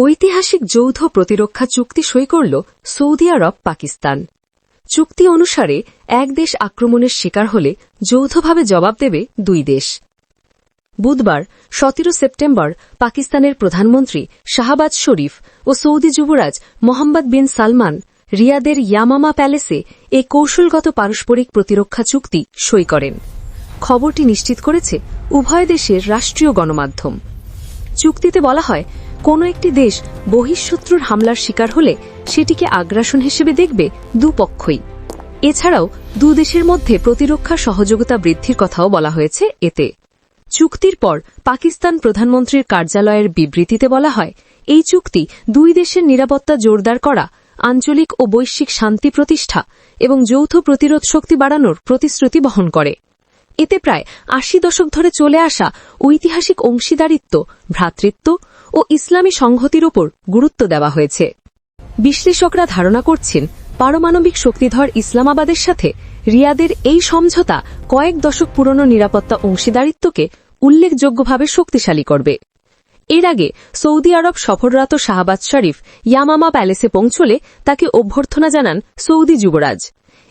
ঐতিহাসিক যৌথ প্রতিরক্ষা চুক্তি সই করল সৌদি আরব, পাকিস্তান। চুক্তি অনুসারে এক দেশ আক্রমণের শিকার হলে যৌথভাবে জবাব দেবে দুই দেশ। বুধবার, সতেরো সেপ্টেম্বর, পাকিস্তানের প্রধানমন্ত্রী শাহবাজ শরীফ ও সৌদি যুবরাজ মোহাম্মদ বিন সালমান রিয়াদের ইয়ামামা প্যালেসে এ কৌশলগত পারস্পরিক প্রতিরক্ষা চুক্তি সই করেন। খবরটি নিশ্চিত করেছে উভয় দেশের রাষ্ট্রীয় গণমাধ্যম। চুক্তিতে বলা হয় কোনো একটি দেশ বহিঃশত্রুর হামলার শিকার হলে সেটিকে আগ্রাসন হিসেবে দেখবে দুপক্ষই। এছাড়াও দু দেশের মধ্যে প্রতিরক্ষা সহযোগিতা বৃদ্ধির কথাও বলা হয়েছে এতে। চুক্তির পর পাকিস্তান প্রধানমন্ত্রীর কার্যালয়ের বিবৃতিতে বলা হয়, এই চুক্তি দুই দেশের নিরাপত্তা জোরদার করা, আঞ্চলিক ও বৈশ্বিক শান্তি প্রতিষ্ঠা এবং যৌথ প্রতিরোধ শক্তি বাড়ানোর প্রতিশ্রুতি বহন করে। এতে প্রায় আশি দশক ধরে চলে আসা ঐতিহাসিক অংশীদারিত্ব, ভ্রাতৃত্ব ও ইসলামী সংহতির ওপর গুরুত্ব দেওয়া হয়েছে। বিশ্লেষকরা ধারণা করছেন, পারমাণবিক শক্তিধর ইসলামাবাদের সাথে রিয়াদের এই সমঝোতা কয়েক দশক পুরনো নিরাপত্তা অংশীদারিত্বকে উল্লেখযোগ্যভাবে শক্তিশালী করবে। এর আগে সৌদি আরব সফররত শাহবাজ শরীফ ইয়ামামা প্যালেসে পৌঁছলে তাকে অভ্যর্থনা জানান সৌদি যুবরাজ।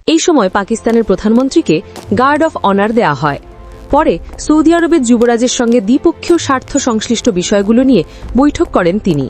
এই সময় পাকিস্তানের প্রধানমন্ত্রীকে গার্ড অফ অনার দেয়া হয়। পরে সৌদি আরবের যুবরাজের সঙ্গে দ্বিপক্ষীয় স্বার্থ সংশ্লিষ্ট বিষয়গুলো নিয়ে বৈঠক করেন তিনি।